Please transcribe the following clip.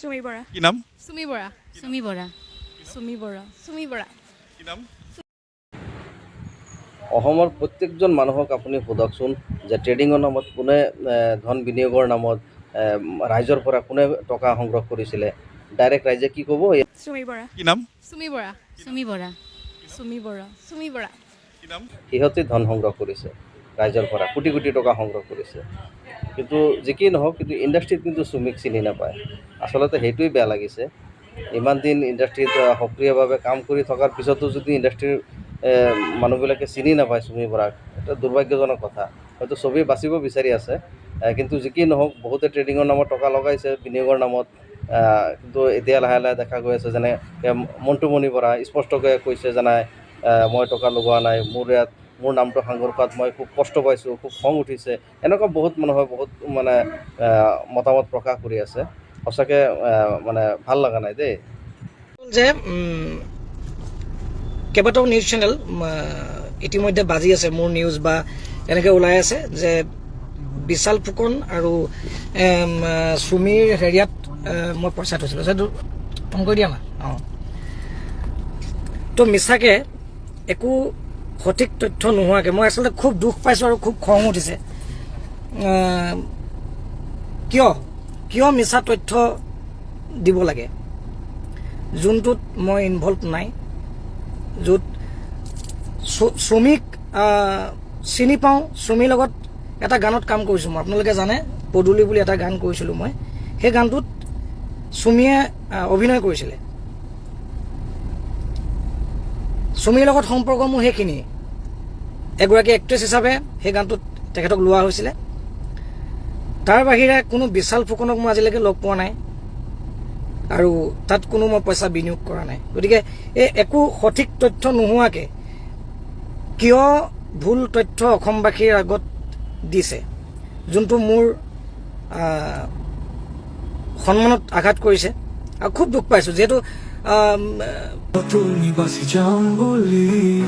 চুমি বৰা কি নাম? চুমি বৰা চুমি বৰা চুমি বৰা চুমি বৰা কি নাম? অসমৰ প্ৰত্যেকজন মানুহক আপুনি সোধকচোন যে ট্ৰেডিঙৰ নামত কোনে ধন বিনিয়োগৰ নামত ৰাইজৰ পৰা কোনে টকা সংগ্ৰহ কৰিছিলে? ডাইৰেক্ট ৰাইজে কি ক'ব? চুমি বৰা কি নাম? চুমি বৰা চুমি বৰা চুমি বৰা চুমি বৰা কি সিহঁতে ধন সংগ্ৰহ কৰিছে ৰাইজৰ পৰা কোটি কোটি টকা সংগ্ৰহ কৰিছে। কিন্তু যি কি নহওক, কিন্তু ইণ্ডাষ্ট্ৰীত কিন্তু চুমিক চিনি নাপায়। আচলতে সেইটোৱে বেয়া লাগিছে। ইমান দিন ইণ্ডাষ্ট্ৰীত সক্ৰিয়ভাৱে কাম কৰি থকাৰ পিছতো যদি ইণ্ডাষ্ট্ৰীৰ মানুহবিলাকে চিনি নাপায় চুমি বৰাক এটা দুৰ্ভাগ্যজনক কথা। হয়তো চবেই বাচিব বিচাৰি আছে। কিন্তু যি কি নহওক, বহুতে ট্ৰেডিঙৰ নামত টকা লগাইছে, বিনিয়োগৰ নামত। কিন্তু এতিয়া লাহে লাহে দেখা গৈ আছে যেনে মণ্টুমণি বৰা স্পষ্টকৈ কৈছে যে নাই মই টকা লগোৱা নাই, মোৰ ইয়াত মোৰ নামটো সাঙুৰ কৰাত মই খুব কষ্ট পাইছোঁ, খুব খং উঠিছে। এনেকুৱা বহুত মানুহে বহুত মানে মতামত প্ৰকাশ কৰি আছে। সঁচাকৈ মানে ভালো লগা নাই দেই। যে কেইবাটাও নিউজ চেনেল ইতিমধ্যে বাজি আছে মোৰ নিউজ বা এনেকৈ ওলাই আছে যে বিশাল ফুকন আৰু চুমিৰ হেৰিয়াত মই পইচা থৈছিলোঁ। সেইটো ফোন কৰি দিয়া না। অঁ। তো মিছাকৈ একো সঠিক তথ্য নোহোৱাকৈ। মই আচলতে খুব দুখ পাইছোঁ আৰু খুব খং উঠিছে। কিয়? কিয় মিছা তথ্য দিব লাগে? যোনটোত মই ইনভলভ নাই, য'ত চুমিক চিনি পাওঁ চুমিৰ লগত এটা গানত কাম কৰিছোঁ মই। আপোনালোকে জানে, পদূলি বুলি এটা গান কৰিছিলোঁ মই। সেই গানটোত চুমিয়ে অভিনয় কৰিছিলে। চুমিৰ লগত সম্পৰ্ক মোৰ সেইখিনি। এগৰাকী এক্ট্ৰেছ হিচাপে সেই গানটোত তেখেতক লোৱা হৈছিলে। তাৰ বাহিৰে কোনো বিশাল ফুকনক মই আজিলৈকে লগ পোৱা নাই। আৰু তাত কোনো মই পইচা বিনিয়োগ কৰা নাই। গতিকে এই একো সঠিক তথ্য নোহোৱাকৈ কিয় ভুল তথ্য অসমবাসীৰ আগত দিছে যোনটো মোৰ সন্মানত আঘাত কৰিছে। আৰু খুব দুখ পাইছোঁ যিহেতু um, uh, Patuloy ba si Jamboli?